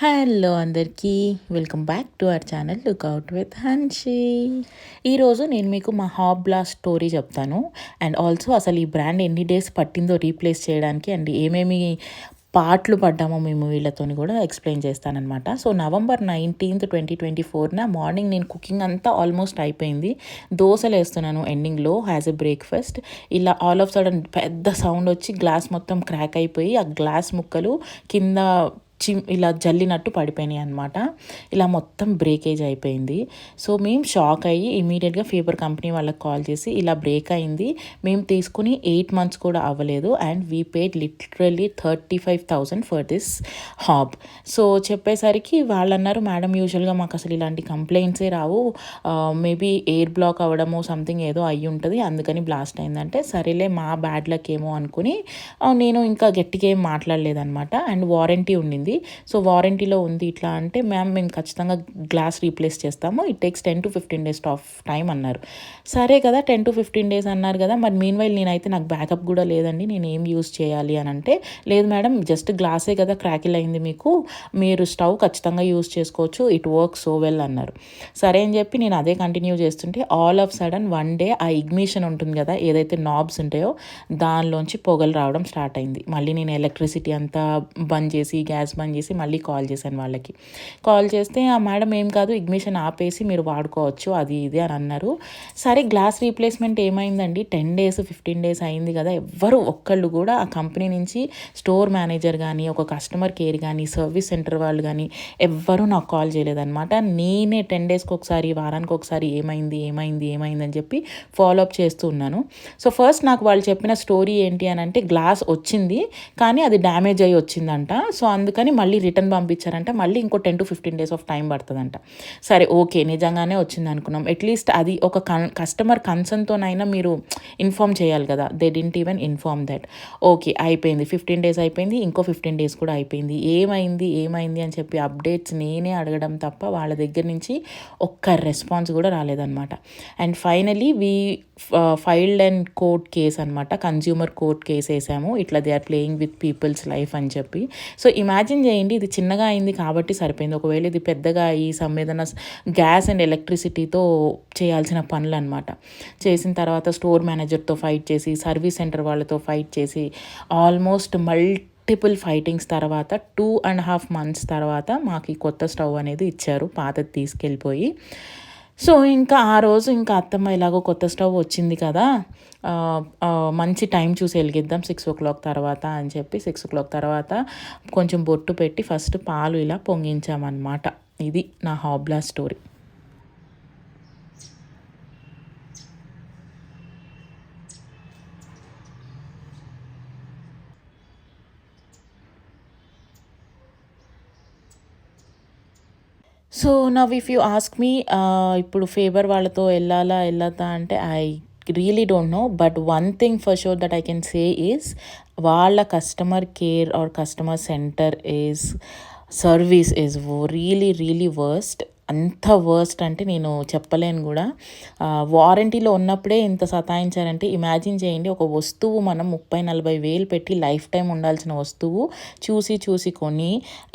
Hello అందరికీ welcome back to our channel lookout with Hanshi. ఈరోజు నేను మీకు మా హాబ్ బ్లాస్ట్ స్టోరీ చెప్తాను. అండ్ ఆల్సో అసలు ఈ బ్రాండ్ ఎన్ని డేస్ పట్టిందో రీప్లేస్ చేయడానికి అండ్ ఏమేమి పాటలు పడ్డామో మేము వీళ్ళతోని కూడా explain చేస్తానమాట so November nineteenth twenty twenty ఫోర్న morning నేను కుకింగ్ అంతా ఆల్మోస్ట్ అయిపోయింది. దోశలు వేస్తున్నాను ఎండింగ్లో హ్యాజ్ ఎ బ్రేక్ఫాస్ట్. ఇలా ఆల్ ఆఫ్ సడన్ పెద్ద సౌండ్ వచ్చి గ్లాస్ మొత్తం క్రాక్ అయిపోయి ఆ గ్లాస్ ముక్కలు కింద చిమ్ ఇలా జల్లినట్టు పడిపోయినాయి అనమాట ఇలా మొత్తం బ్రేకేజ్ అయిపోయింది. సో మేము షాక్ అయ్యి ఇమీడియట్గా ఫీబర్ కంపెనీ వాళ్ళకి కాల్ చేసి ఇలా బ్రేక్ అయింది. మేము తీసుకుని ఎయిట్ మంత్స్ కూడా అవ్వలేదు. And we paid literally thirty five thousand for this hob. So చెప్పేసరికి వాళ్ళు అన్నారు మేడం యూజువల్గా మాకు అసలు ఇలాంటి కంప్లైంట్సే రావు. మేబీ ఎయిర్ బ్లాక్ అవ్వడము సంథింగ్ ఏదో అయ్యి ఉంటుంది. అందుకని బ్లాస్ట్ అయిందంటే సరేలే మా బ్యాడ్ లక్ ఏమో అనుకుని నేను ఇంకా గట్టిగా ఏం మాట్లాడలేదనమాట అండ్ వారంటీ ఉండింది. ఉంది సో వారంటీలో ఉంది ఇట్లా అంటే మ్యామ్ మేము ఖచ్చితంగా గ్లాస్ రీప్లేస్ చేస్తాము. It takes ten to fifteen days of time అన్నారు. సరే కదా టెన్ టు ఫిఫ్టీన్ డేస్ అన్నారు కదా మరి మీన్ వైల్ నేనైతే నాకు బ్యాకప్ కూడా లేదండి. నేను ఏం యూస్ చేయాలి అని అంటే లేదు మేడం జస్ట్ గ్లాసే కదా క్రాకిల్ అయింది మీకు. మీరు స్టవ్ ఖచ్చితంగా యూస్ చేసుకోవచ్చు. ఇట్ వర్క్ సో వెల్ అన్నారు. సరే అని చెప్పి నేను అదే కంటిన్యూ చేస్తుంటే all of sudden one day ఆ ఇగ్నిషన్ ఉంటుంది కదా ఏదైతే నాబ్స్ ఉంటాయో దానిలోంచి పొగలు రావడం స్టార్ట్ అయింది. మళ్ళీ నేను ఎలక్ట్రిసిటీ అంతా బంద్ చేసి గ్యాస్ బంద్ చేసి మళ్ళీ కాల్ చేశాను వాళ్ళకి. కాల్ చేస్తే ఆ మేడం ఏం కాదు ఇగ్నిషన్ ఆపేసి మీరు వాడుకోవచ్చు అది ఇది అని అన్నారు. సరే గ్లాస్ రీప్లేస్మెంట్ ఏమైందండి? టెన్ డేస్ ఫిఫ్టీన్ డేస్ అయింది కదా. ఎవ్వరు ఒక్కళ్ళు కూడా ఆ కంపెనీ నుంచి స్టోర్ మేనేజర్ కానీ ఒక కస్టమర్ కేర్ కానీ సర్వీస్ సెంటర్ వాళ్ళు కానీ ఎవ్వరూ నాకు కాల్ చేయలేదన్నమాట. నేనే టెన్ డేస్కి ఒకసారి వారానికి ఒకసారి ఏమైంది ఏమైంది ఏమైంది అని చెప్పి ఫాలోఅప్ చేస్తూ ఉన్నాను. సో ఫస్ట్ నాకు వాళ్ళు చెప్పిన స్టోరీ ఏంటి అని అంటే గ్లాస్ వచ్చింది కానీ అది డ్యామేజ్ అయ్యి వచ్చిందంట. సో అందుకని తీసుకొని మళ్ళీ రిటర్న్ పంపించారంటే. మళ్ళీ ఇంకో ten to fifteen days of time పడుతుందంట. సరే ఓకే నిజంగానే వచ్చింది అనుకున్నాం. అట్లీస్ట్ అది ఒక కన్ కస్టమర్ కన్సర్న్తోనైనా మీరు ఇన్ఫామ్ చేయాలి కదా. They didn't even inform that okay అయిపోయింది. ఫిఫ్టీన్ డేస్ అయిపోయింది. ఇంకో ఫిఫ్టీన్ డేస్ కూడా అయిపోయింది. ఏమైంది? ఏమైంది? అని చెప్పి అప్డేట్స్ నేనే అడగడం తప్ప వాళ్ళ దగ్గర నుంచి ఒక్క రెస్పాన్స్ కూడా రాలేదన్నమాట. And finally we filed and court case అనమాట కన్జ్యూమర్ కోర్ట్ కేస్ వేసాము. ఇట్లా they are playing with people's life అని చెప్పి. సో ఇమాజిన్ ఇమాజిన్ చేయండి ఇది చిన్నగా అయింది కాబట్టి సరిపోయింది. ఒకవేళ ఇది పెద్దగా ఈ సంవేదన గ్యాస్ అండ్ ఎలక్ట్రిసిటీతో చేయాల్సిన పనులు అనమాట చేసిన తర్వాత స్టోర్ మేనేజర్తో ఫైట్ చేసి సర్వీస్ సెంటర్ వాళ్ళతో ఫైట్ చేసి ఆల్మోస్ట్ మల్టిపుల్ ఫైటింగ్స్ తర్వాత టూ అండ్ హాఫ్ మంత్స్ తర్వాత మాకు ఈ కొత్త స్టవ్ అనేది ఇచ్చారు. పాతది తీసుకెళ్ళిపోయి సో ఇంకా ఆ రోజు ఇంకా అత్తమ్మ ఇలాగో కొత్త స్టవ్ వచ్చింది కదా మంచి టైం చూసి వెలిగిద్దాం సిక్స్ ఓ క్లాక్ తర్వాత అని చెప్పి సిక్స్ ఓ క్లాక్ తర్వాత కొంచెం బొట్టు పెట్టి ఫస్ట్ పాలు ఇలా పొంగించామన్నమాట. ఇది నా హాబ్లా story. So now if you ask me ఇప్పుడు ఫేవర్ వాళ్ళతో వెళ్ళాలా వెళ్ళతా అంటే I really don't know but one thing for sure that I can say is వాళ్ళ customer care or customer centre is service is really really worst అంత worst అంటే నేను చెప్పలేను కూడా. వారంటీలో ఉన్నప్పుడే ఇంత సతాయించారంటే ఇమాజిన్ చేయండి ఒక వస్తువు మనం ముప్పై నలభై వేలు పెట్టి లైఫ్ టైం ఉండాల్సిన వస్తువు చూసి చూసి కొని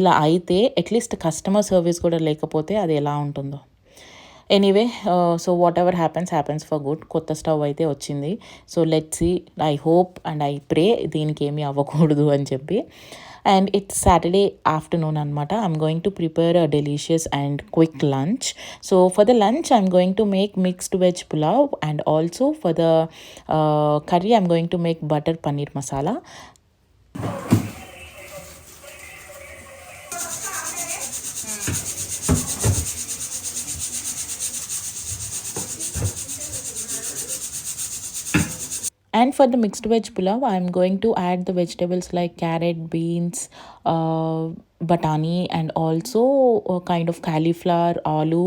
ఇలా అయితే అట్లీస్ట్ కస్టమర్ సర్వీస్ కూడా లేకపోతే అది ఎలా ఉంటుందో. Anyway so whatever happens happens for good కొత్త స్టవ్ అయితే వచ్చింది. So let see I hope and I pray దీనికి ఏమీ అవ్వకూడదు అని చెప్పి. and it's saturday afternoon anmata i'm going to prepare a delicious and quick lunch. So for the lunch i'm going to make mixed veg pulao and also for the uh, curry i'm going to make butter paneer masala. And for the mixed veg pulao, I'm going to add the vegetables like carrot, beans, Uh, బఠానీ and also kind of cauliflower aloo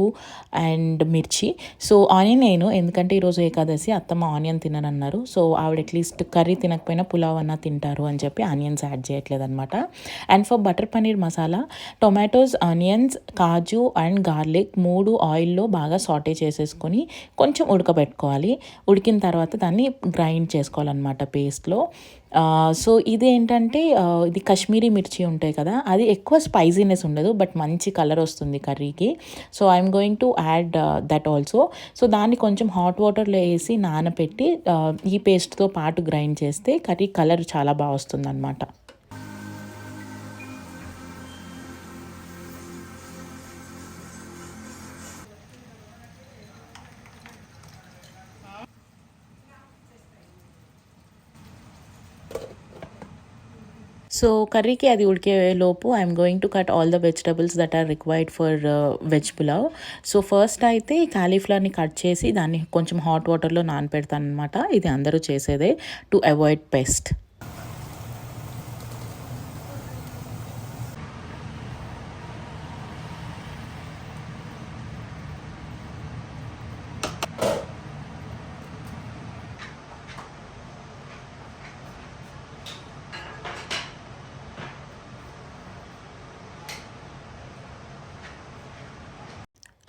and mirchi. So onion నేను ఎందుకంటే ఈరోజు ఏకాదశి అత్తమ్మ onion తిననన్నారు. So ఆవిడ at least curry తినకపోయినా పులావ్ అన్న తింటారు అని చెప్పి ఆనియన్స్ యాడ్ చేయట్లేదు అనమాట and for butter paneer masala tomatoes onions kaju and garlic మూడు ఆయిల్లో బాగా సాటే చేసేసుకొని కొంచెం ఉడకబెట్టుకోవాలి. ఉడికిన తర్వాత దాన్ని గ్రైండ్ చేసుకోవాలన్నమాట పేస్ట్లో సో ఇది ఏంటంటే ఇది కాశ్మీరీ మిర్చి ఉంటాయి కదా అది ఎక్కువ స్పైసీనెస్ ఉండదు బట్ మంచి కలర్ వస్తుంది కర్రీకి. So I'm going to add that also so దాన్ని కొంచెం హాట్ వాటర్లో వేసి నానపెట్టి ఈ పేస్ట్తో పాటు గ్రైండ్ చేస్తే కర్రీ కలర్ చాలా బాగా వస్తుంది సో కర్రీకి అది ఉడికే లోపు I'm going to cut all the vegetables that are required for veg pulao so first అయితే కాలీఫ్లవర్ని కట్ చేసి దాన్ని కొంచెం హాట్ వాటర్లో నానపెడతాను అనమాట ఇది అందరూ చేసేదే to avoid pest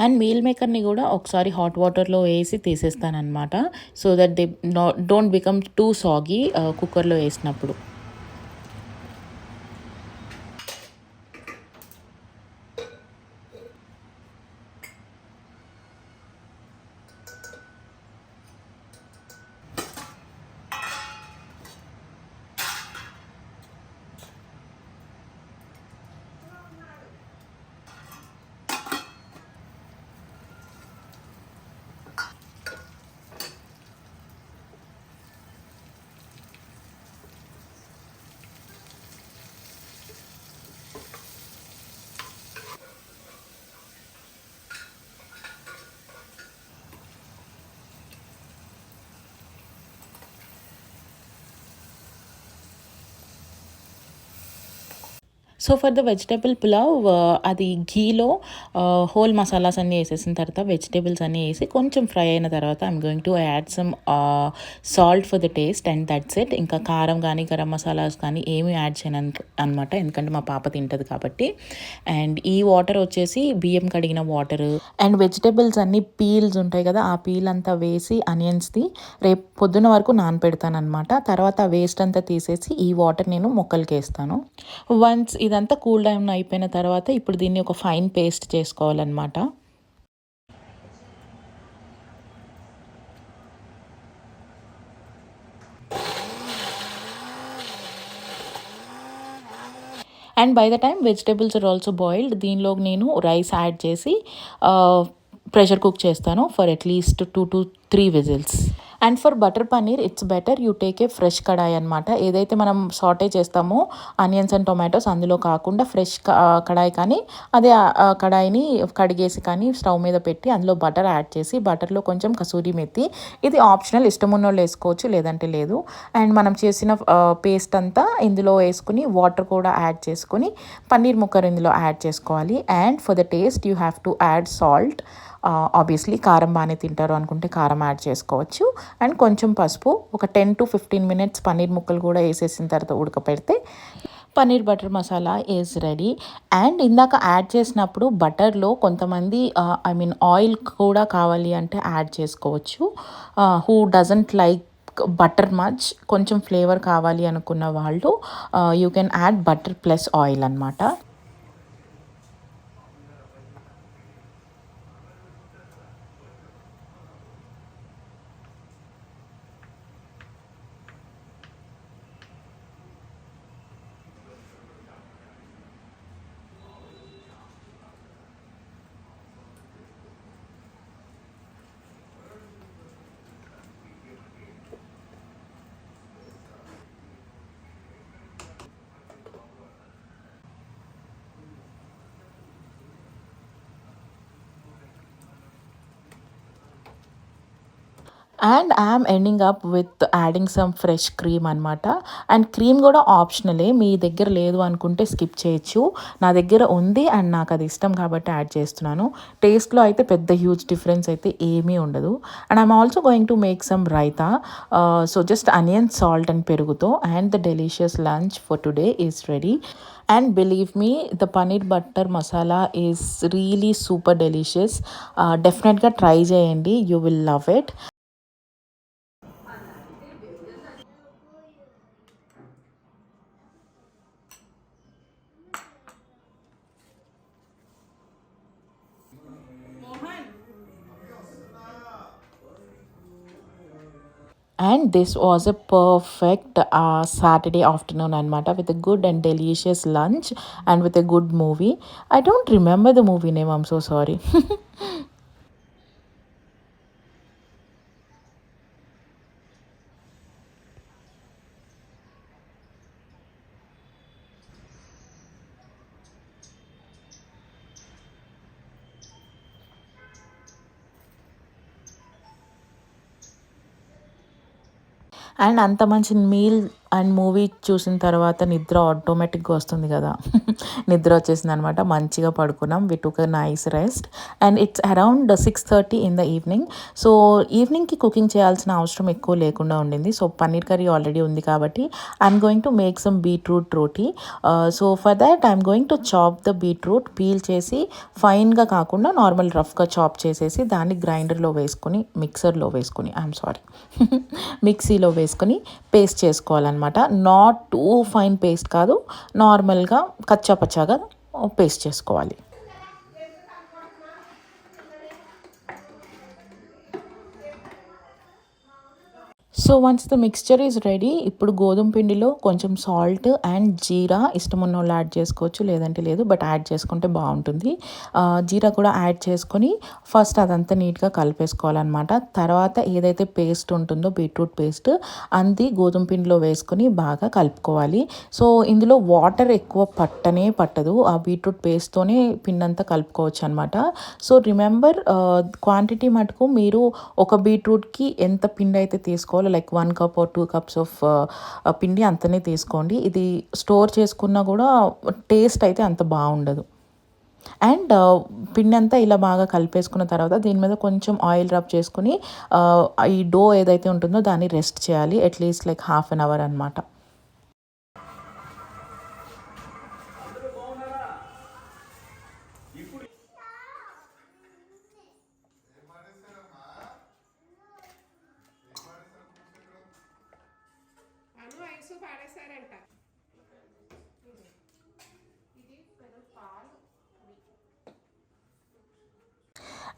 and meal మేకర్ని కూడా ఒకసారి హాట్ వాటర్లో వేసి తీసేస్తానమాట so that they don't become too సాగి కుక్కర్లో వేసినప్పుడు. So for the vegetable pulao అది ఘీలో హోల్ మసాలాస్ అన్నీ వేసేసిన తర్వాత వెజిటేబుల్స్ అన్నీ వేసి కొంచెం ఫ్రై అయిన తర్వాత I'm going to add some salt for the taste and that's it ఇంకా కారం కానీ గరం మసాలాస్ కానీ ఏమి యాడ్ చేయను అనమాట. ఎందుకంటే మా పాప తింటుంది కాబట్టి. అండ్ ఈ వాటర్ వచ్చేసి బియ్యం కడిగిన వాటర్ అండ్ వెజిటేబుల్స్ అన్నీ పీల్స్ ఉంటాయి కదా ఆ పీల్ అంతా వేసి అనియన్స్ది రేపు పొద్దున వరకు నానపెడతాను అనమాట తర్వాత వేస్ట్ అంతా తీసేసి ఈ వాటర్ నేను మొక్కలకి వేస్తాను. వన్స్ ఇదంతా కూల్ డౌన్ అయిపోయిన తర్వాత ఇప్పుడు దీన్ని ఒక ఫైన్ పేస్ట్ చేసుకోవాలన్నమాట. And by the time vegetables are also boiled దీనిలో నేను రైస్ యాడ్ చేసి uh, ప్రెషర్ కుక్ చేస్తాను for at least two to three whistles and for butter paneer it's better you take a fresh kadai అనమాట ఏదైతే మనం సాటే చేస్తామో onions and tomatoes అందులో కాకుండా ఫ్రెష్ కడాయి కానీ అదే కడాయిని కడిగేసి కానీ స్టవ్ మీద పెట్టి అందులో బటర్ యాడ్ చేసి బటర్లో కొంచెం కసూరి మెత్తి ఇది ఆప్షనల్ ఇష్టం ఉన్న వాళ్ళు వేసుకోవచ్చు లేదంటే లేదు. అండ్ మనం చేసిన పేస్ట్ అంతా ఇందులో వేసుకుని వాటర్ కూడా యాడ్ చేసుకొని పన్నీర్ ముక్కర్ ఇందులో యాడ్ చేసుకోవాలి. And for the taste you have to add salt obviously కారం బాగానే తింటారు అనుకుంటే కారం యాడ్ చేసుకోవచ్చు. అండ్ కొంచెం పసుపు ఒక ten to fifteen minutes paneer ముక్కలు కూడా వేసేసిన తర్వాత ఉడకపెడితే paneer butter masala is ready and ఇందాక యాడ్ చేసినప్పుడు బటర్లో కొంతమంది ఐ మీన్ ఆయిల్ కూడా కావాలి అంటే యాడ్ చేసుకోవచ్చు. Who doesn't like butter much కొంచెం ఫ్లేవర్ కావాలి అనుకున్న వాళ్ళు you can add butter plus oil అనమాట and I'm ending up with adding some fresh cream అనమాట అండ్ క్రీమ్ కూడా ఆప్షనలే మీ దగ్గర లేదు అనుకుంటే స్కిప్ చేయొచ్చు. నా దగ్గర ఉంది అండ్ నాకు అది ఇష్టం కాబట్టి యాడ్ చేస్తున్నాను. టేస్ట్లో అయితే పెద్ద హ్యూజ్ డిఫరెన్స్ అయితే ఏమీ ఉండదు. And I'm also going to make some raita so just onion salt and పెరుగుతో and the delicious lunch for today is ready and believe me the paneer butter masala is really super delicious డెఫినెట్గా try చేయండి. You will love it and this was a perfect Saturday afternoon అనమాట with a good and delicious lunch and with a good movie I don't remember the movie name I'm so sorry and అంత మంచి meal and movie చూసిన తర్వాత నిద్ర ఆటోమేటిక్గా వస్తుంది కదా. నిద్ర వచ్చేసింది అనమాట మంచిగా పడుకున్నాం. We took nice rest and it's around six thirty in the evening so ఈవినింగ్కి cooking చేయాల్సిన అవసరం ఎక్కువ లేకుండా ఉండింది. సో పన్నీర్ కర్రీ ఆల్రెడీ ఉంది కాబట్టి I'm going to make some beetroot roti so for that I'm going to chop the beetroot peel చేసి ఫైన్గా కాకుండా నార్మల్ రఫ్గా చాప్ చేసేసి దాన్ని గ్రైండర్లో వేసుకొని మిక్సర్లో వేసుకొని ఐఎమ్ సారీ మిక్సీలో వేసుకొని పేస్ట్ చేసుకోవాలన్నమాట. అనమాట నాట్ టూ ఫైన్ పేస్ట్ కాదు. నార్మల్గా కచ్చాపచ్చాగా పేస్ట్ చేసుకోవాలి. So once the mixture is ready ఇప్పుడు గోధుమ పిండిలో కొంచెం సాల్ట్ అండ్ జీరా ఇష్టం ఉన్న వాళ్ళు యాడ్ చేసుకోవచ్చు లేదంటే లేదు బట్ యాడ్ చేసుకుంటే బాగుంటుంది. జీరా కూడా యాడ్ చేసుకొని ఫస్ట్ అదంతా నీట్గా కలిపేసుకోవాలన్నమాట. తర్వాత ఏదైతే పేస్ట్ ఉంటుందో బీట్రూట్ పేస్ట్ అంది గోధుమ పిండిలో వేసుకొని బాగా కలుపుకోవాలి. సో ఇందులో వాటర్ ఎక్కువ పట్టనే పట్టదు. ఆ బీట్రూట్ పేస్ట్తోనే పిండంతా అంతా కలుపుకోవచ్చు అనమాట సో రిమెంబర్ క్వాంటిటీ మటుకు మీరు ఒక బీట్రూట్కి ఎంత పిండి అయితే తీసుకోవాలో like one cup or two cups of పిండి అంతనే తీసుకోండి. ఇది స్టోర్ చేసుకున్నా కూడా టేస్ట్ అయితే అంత బాగుండదు. అండ్ uh, పిండి అంతా ఇలా బాగా కలిపేసుకున్న తర్వాత దీని మీద కొంచెం ఆయిల్ రబ్ చేసుకుని uh, ఈ డో ఏదైతే ఉంటుందో దాన్ని రెస్ట్ చేయాలి. At least like half an hour అనమాట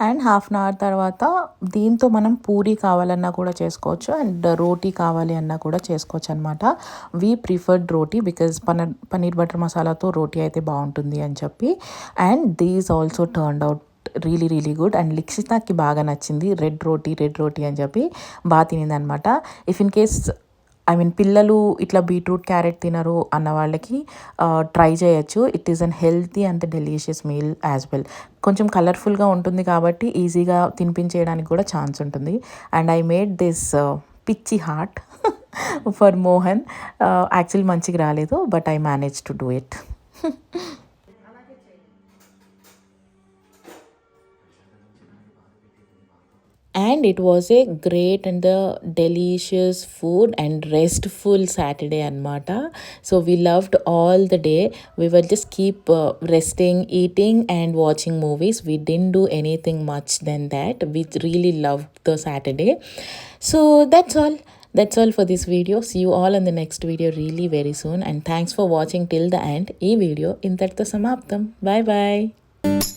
అండ్ హాఫ్ అన్ అవర్ తర్వాత దీంతో మనం పూరి కావాలన్నా కూడా చేసుకోవచ్చు అండ్ రోటీ కావాలి అన్నా కూడా చేసుకోవచ్చు అనమాట వీ ప్రిఫర్డ్ రోటీ బికాజ్ పనర్ పనీర్ బటర్ మసాలాతో రోటీ అయితే బాగుంటుంది అని చెప్పి. And these also turned out really really good and లిక్షితాకి బాగా నచ్చింది రెడ్ రోటీ రెడ్ రోటీ అని చెప్పి బాగా తినింది అనమాట if in case I mean పిల్లలు ఇట్లా బీట్రూట్ క్యారెట్ తినరు అన్న వాళ్ళకి ట్రై చేయొచ్చు. It is an healthy and delicious meal as well కొంచెం కలర్ఫుల్గా ఉంటుంది కాబట్టి ఈజీగా తినిపించేయడానికి కూడా ఛాన్స్ ఉంటుంది. అండ్ ఐ మేడ్ దిస్ పిచ్చి హార్ట్ ఫర్ మోహన్ యాక్చువల్ మంచిగా రాలేదు but I manage to do it and it was a great and the delicious food and restful saturday anmata. So we loved all the day. We were just keep uh, resting eating and watching movies. We didn't do anything much than that. We really loved the saturday. So that's all. That's all for this video. See you all in the next video really very soon. And thanks for watching till the end. E video in intartho samaptam bye bye